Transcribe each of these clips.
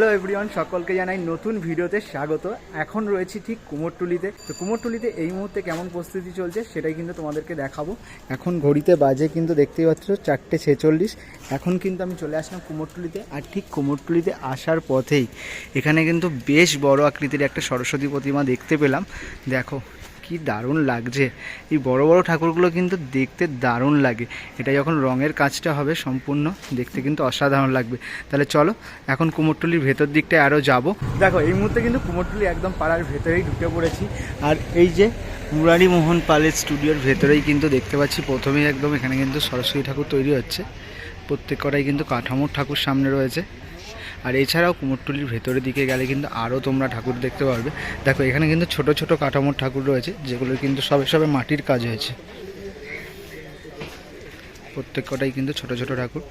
Hello everyone সকলকে জানাই নতুন ভিডিওতে স্বাগত। এখন রয়েছি ঠিক কুমোরটুলিতে। তো কুমোরটুলিতে এই মুহূর্তে কেমন প্রস্তুতি চলছে সেটাই কিন্তু তোমাদেরকে দেখাবো। এখন ঘড়িতে বাজে কিন্তু দেখতেই পাচ্ছ চারটে ছেচল্লিশ। এখন কিন্তু আমি চলে আসলাম কুমোরটুলিতে আর ঠিক কুমোরটুলিতে আসার পথেই। এখানে কিন্তু বেশ বড় আকৃতির একটা সরস্বতী প্রতিমা দেখতে পেলাম। দেখো কি দারুণ লাগছে। এই বড় বড় ঠাকুরগুলো কিন্তু দেখতে দারুণ লাগে। এটা যখন রঙের কাজটা হবে সম্পূর্ণ, দেখতে কিন্তু অসাধারণ লাগবে। তাহলে চলো, এখন কুমোরটুলির ভেতর দিকটায় আরও যাব। দেখো, এই মুহূর্তে কিন্তু কুমোরটুলি একদম পাড়ার ভেতরেই ঢুকে পড়েছি। আর এই যে মুরারি মোহন পালের স্টুডিওর ভেতরেই কিন্তু দেখতে পাচ্ছি, প্রথমেই একদম এখানে কিন্তু সরস্বতী ঠাকুর তৈরি হচ্ছে। প্রত্যেক কটাই কিন্তু কাঠামোর ঠাকুর সামনে রয়েছে। আর এছাড়াও কুমোরটুলির ভেতরের দিকে গেলে কিন্তু আরও তোমরা ঠাকুর দেখতে পারবে। দেখো, এখানে কিন্তু ছোট ছোট কাঠামোর ঠাকুর রয়েছে, যেগুলো কিন্তু সবে সবে মাটির কাজ হয়েছে। প্রত্যেক কটাই কিন্তু ছোট ছোট ঠাকুর।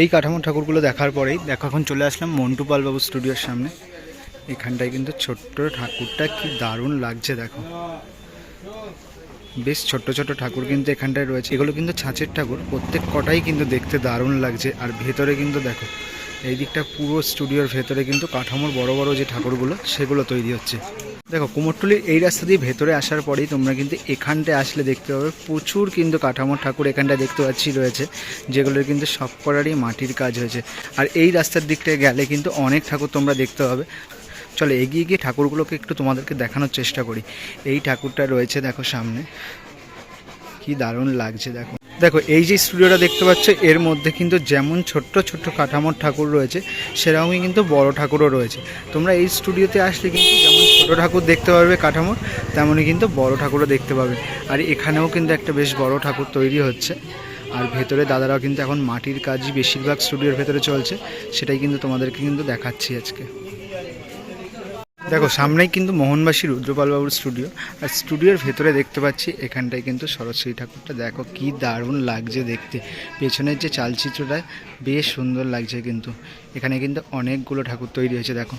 এই কাঠামোর ঠাকুরগুলো দেখার পরেই দেখো, এখন চলে আসলাম মন্টু পালবাবু স্টুডিওর সামনে। এখানটায় কিন্তু ছোট্ট ঠাকুরটা কি দারুণ লাগছে, দেখো। বেশ ছোট ছোট ঠাকুর কিন্তু এখানটায় রয়েছে। এগুলো কিন্তু ছাঁচের ঠাকুর, প্রত্যেক কটাই কিন্তু দেখতে দারুণ লাগছে। আর ভেতরে কিন্তু দেখো এই দিকটা পুরো স্টুডিওর ভেতরে কিন্তু কাঠামোর বড় বড় যে ঠাকুরগুলো, সেগুলো তৈরি হচ্ছে। দেখো কুমোরটুলির এই রাস্তা দিয়ে ভেতরে আসার পরেই তোমরা কিন্তু এখানটায় আসলে দেখতে পাবে প্রচুর কিন্তু কাঠামোর ঠাকুর এখানটায় দেখতে পাচ্ছি রয়েছে যেগুলোর কিন্তু সব করারই মাটির কাজ হয়েছে। আর এই রাস্তার দিকটায় গেলে কিন্তু অনেক ঠাকুর তোমরা দেখতে পাবে। চলো, এগিয়ে গিয়ে ঠাকুরগুলোকে একটু তোমাদেরকে দেখানোর চেষ্টা করি। এই ঠাকুরটা রয়েছে, দেখো সামনে। কি দারুণ লাগছে, দেখো। দেখো, এই যে স্টুডিওটা দেখতে পাচ্ছ, এর মধ্যে কিন্তু যেমন ছোট্ট ছোট্ট কাঠামোর ঠাকুর রয়েছে, সেরকমই কিন্তু বড় ঠাকুরও রয়েছে। তোমরা এই স্টুডিওতে আসলে কিন্তু যেমন ছোট ঠাকুর দেখতে পারবে কাঠামোর, তেমনই কিন্তু বড় ঠাকুরও দেখতে পাবে। আর এখানেও কিন্তু একটা বেশ বড় ঠাকুর তৈরি হচ্ছে। আর ভেতরে দাদারাও কিন্তু এখন মাটির কাজই বেশিরভাগ স্টুডিওর ভেতরে চলছে, সেটাই কিন্তু তোমাদেরকে কিন্তু দেখাচ্ছি আজকে। দেখো, সামনেই কিন্তু মোহনবাসী রুদ্রপালবাবুর স্টুডিও আর স্টুডিওর ভেতরে দেখতে পাচ্ছি, এখানটায় কিন্তু সরস্বতী ঠাকুরটা। দেখো, কি দারুণ লাগছে দেখতে। পেছনের যে চালচিত্রটা, বেশ সুন্দর লাগছে কিন্তু। এখানে কিন্তু অনেকগুলো ঠাকুর তৈরি হয়েছে, দেখো।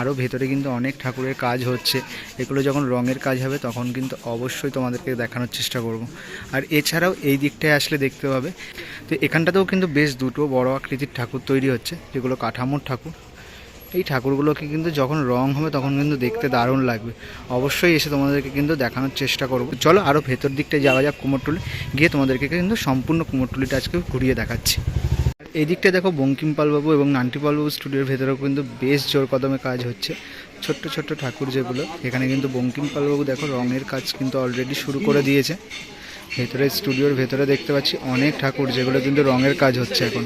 আরও ভেতরে কিন্তু অনেক ঠাকুরের কাজ হচ্ছে। এগুলো যখন রঙের কাজ হবে, তখন কিন্তু অবশ্যই তোমাদেরকে দেখানোর চেষ্টা করব। আর এছাড়াও এই দিকটায় আসলে দেখতে পাবে, তো এখানটাতেও কিন্তু বেশ দুটো বড় আকৃতির ঠাকুর তৈরি হচ্ছে, যেগুলো কাঠামোর ঠাকুর। এই ঠাকুরগুলোকে কিন্তু যখন রং হবে তখন কিন্তু দেখতে দারুণ লাগবে। অবশ্যই এসে তোমাদেরকে কিন্তু দেখানোর চেষ্টা করব। চলো আরও ভেতর দিকটায় যাওয়া যাক কুমোরটুলি। গিয়ে তোমাদেরকে কিন্তু সম্পূর্ণ কুমোরটুলিটা আজকে ঘুরিয়ে দেখাচ্ছি। এই দিকটা দেখো বঙ্কিম পালবাবু এবং নান্টি পালবাবু স্টুডিওর ভেতরেও কিন্তু বেশ জোর কদমে কাজ হচ্ছে। ছোট্ট ছোট্ট ঠাকুর যেগুলো, এখানে কিন্তু বঙ্কিম পালবাবু দেখো রঙের কাজ কিন্তু অলরেডি শুরু করে দিয়েছে। ভেতরে স্টুডিওর ভেতরে দেখতে পাচ্ছি অনেক ঠাকুর যেগুলো কিন্তু রঙের কাজ হচ্ছে এখন।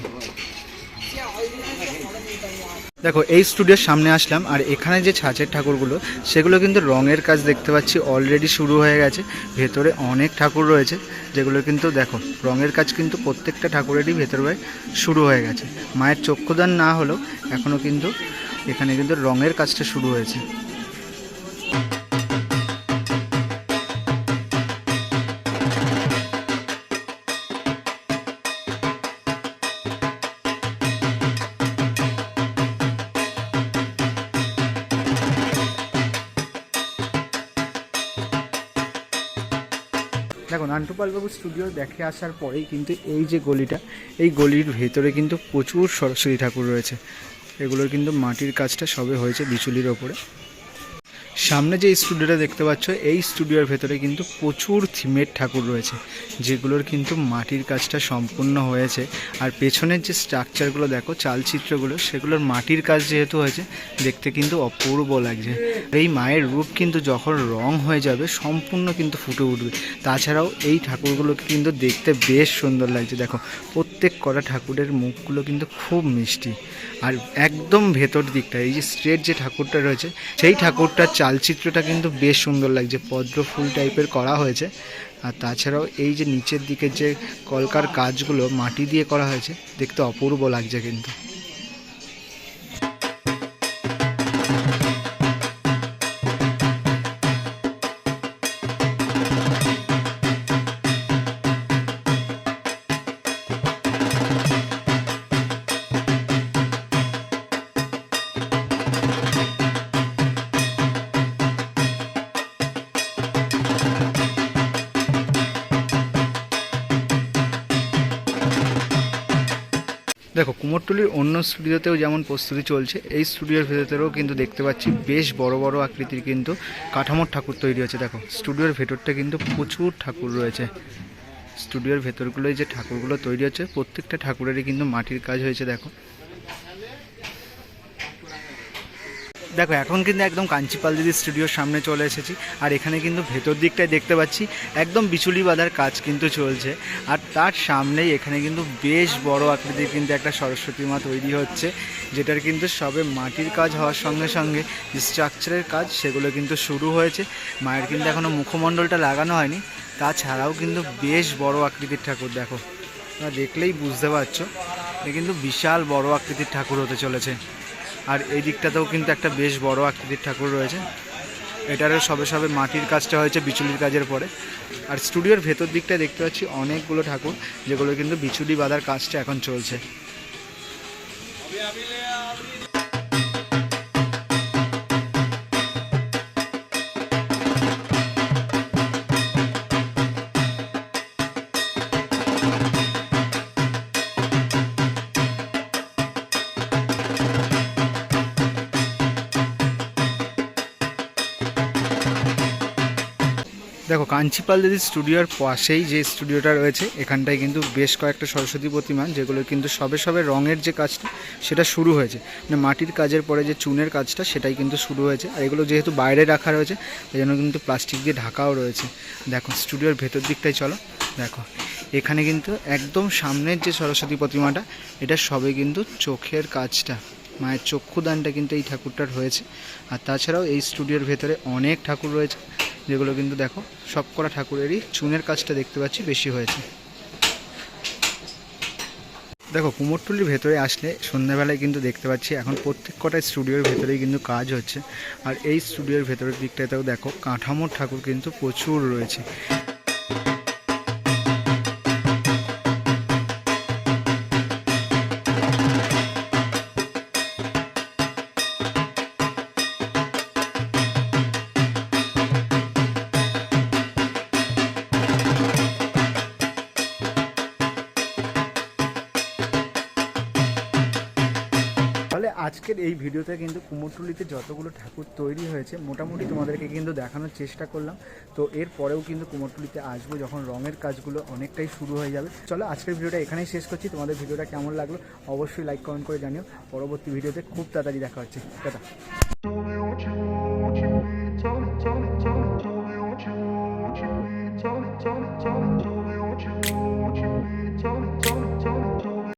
দেখো, এই স্টুডিওর সামনে আসলাম, আর এখানে যে ছাঁচের ঠাকুরগুলো, সেগুলো কিন্তু রঙের কাজ দেখতে পাচ্ছি অলরেডি শুরু হয়ে গেছে, ভেতরে অনেক ঠাকুর রয়েছে, যেগুলো কিন্তু দেখো, রঙের কাজ কিন্তু প্রত্যেকটা ঠাকুরেরই ভেতরে শুরু হয়ে গেছে। মায়ের চক্ষুদান না হলেও এখনও কিন্তু এখানে কিন্তু রঙের কাজটা শুরু হয়েছে। দেখো নান্টুপালবাবু স্টুডিও দেখে আসার পরেই কিন্তু এই যে গলিটা, এই গলির ভেতরে কিন্তু প্রচুর সরস্বতী ঠাকুর রয়েছে। এগুলোর কিন্তু মাটির কাজটা সবে হয়েছে বিচুলির ওপরে। সামনে যে স্টুডিওটা দেখতে পাচ্ছ, এই স্টুডিওর ভেতরে কিন্তু প্রচুর থিমের ঠাকুর রয়েছে, যেগুলোর কিন্তু মাটির কাজটা সম্পূর্ণ হয়েছে। আর পেছনের যে স্ট্রাকচারগুলো দেখো, চালচিত্রগুলো, সেগুলোর মাটির কাজ যেহেতু হয়েছে, দেখতে কিন্তু অপূর্ব লাগছে। এই মায়ের রূপ কিন্তু যখন রং হয়ে যাবে, সম্পূর্ণ কিন্তু ফুটে উঠবে। তাছাড়াও এই ঠাকুরগুলোকে কিন্তু দেখতে বেশ সুন্দর লাগছে। দেখো প্রত্যেক কটা ঠাকুরের মুখগুলো কিন্তু খুব মিষ্টি। আর একদম ভেতর দিকটা, এই যে স্ট্রেট যে ঠাকুরটা রয়েছে, সেই ঠাকুরটার চালচিত্রটা কিন্তু বেশ সুন্দর লাগছে, পদ্ম ফুল টাইপের করা হয়েছে। আর তাছাড়াও এই যে নিচের দিকে যে কলকার কাজগুলো মাটি দিয়ে করা হয়েছে, দেখতে অপূর্ব লাগছে কিন্তু। দেখো, কুমোরটুলির অন্য স্টুডিওতেও যেমন প্রস্তুতি চলছে, এই স্টুডিওর ভেতরেও কিন্তু দেখতে পাচ্ছি বেশ বড় বড় আকৃতির কিন্তু কাঠামোর ঠাকুর তৈরি হচ্ছে। দেখো, স্টুডিওর ভেতরটা কিন্তু প্রচুর ঠাকুর রয়েছে। স্টুডিওর ভেতরগুলোয় যে ঠাকুরগুলো তৈরি হচ্ছে, প্রত্যেকটা ঠাকুরেরই কিন্তু মাটির কাজ হয়েছে, দেখো। দেখো, এখন কিন্তু একদম কাঞ্চিপাল দিদি স্টুডিওর সামনে চলে এসেছি। আর এখানে কিন্তু ভেতর দিকটায় দেখতে পাচ্ছি, একদম বিচুলি বাঁধার কাজ কিন্তু চলছে। আর তার সামনেই এখানে কিন্তু বেশ বড় আকৃতির কিন্তু একটা সরস্বতী মা তৈরি হচ্ছে, যেটার কিন্তু সবে মাটির কাজ হওয়ার সঙ্গে সঙ্গে যে স্ট্রাকচারের কাজ, সেগুলো কিন্তু শুরু হয়েছে। মায়ের কিন্তু এখনও মুখমণ্ডলটা লাগানো হয়নি। তাছাড়াও কিন্তু বেশ বড় আকৃতির ঠাকুর, দেখো। দেখলেই বুঝতে পারছ, এ কিন্তু বিশাল বড় আকৃতির ঠাকুর হতে চলেছে। আর এই দিকটাতেও কিন্তু একটা বেশ বড় আকৃতির ঠাকুর রয়েছে। এটারও সবে সবে মাটির কাজটা হয়েছে বিচুলির কাজের পরে। আর স্টুডিওর ভেতর দিকটা দেখতে পাচ্ছি অনেকগুলো ঠাকুর, যেগুলো কিন্তু বিচুলি বাঁধার কাজটা এখন চলছে। দেখো কাঞ্চিপাল দিদির স্টুডিওর পাশেই যে স্টুডিওটা রয়েছে, এখানটায় কিন্তু বেশ কয়েকটা সরস্বতী প্রতিমা, যেগুলো কিন্তু সবে সবে রঙের যে কাজটা, সেটা শুরু হয়েছে। মানে মাটির কাজের পরে যে চুনের কাজটা, সেটাই কিন্তু শুরু হয়েছে। আর এগুলো যেহেতু বাইরে রাখা রয়েছে এই জন্য কিন্তু প্লাস্টিক দিয়ে ঢাকাও রয়েছে। দেখো স্টুডিওর ভেতর দিকটাই চলো। দেখো, এখানে কিন্তু একদম সামনের যে সরস্বতী প্রতিমাটা, এটা সবে কিন্তু চোখের কাজটা, মায়ের চক্ষুদানটা কিন্তু এই ঠাকুরটার হয়েছে। আর তাছাড়াও এই স্টুডিওর ভেতরে অনেক ঠাকুর রয়েছে। যেগুলো কিন্তু দেখো সব করা ঠাকুরেরই চুনের কাজটা দেখতে পাচ্ছি, বেশি হয়েছে। দেখো, কুমোরটুলির ভেতরে আসলে সন্ধ্যাবেলায় কিন্তু দেখতে পাচ্ছি, এখন প্রত্যেক কটা স্টুডিওর ভেতরেই কিন্তু কাজ হচ্ছে। আর এই স্টুডিওর ভেতরের দিকটাতেও দেখো, কাঠামোর ঠাকুর কিন্তু প্রচুর রয়েছে। আজকের এই ভিডিওতে কিন্তু কুমোরটুলিতে যতগুলো ঠাকুর তৈরি হয়েছে, মোটামুটি তোমাদেরকে কিন্তু দেখানোর চেষ্টা করলাম। তো এর পরেও কিন্তু কুমোরটুলিতে আসব যখন রঙের কাজগুলো অনেকটাই শুরু হয়ে যাবে। চলো আজকের ভিডিওটা এখানেই শেষ করছি। তোমাদের ভিডিওটা কেমন লাগল অবশ্যই লাইক কমেন্ট করে জানিও। পরবর্তী ভিডিওতে খুব তাড়াতাড়ি দেখা হচ্ছে। টাটা।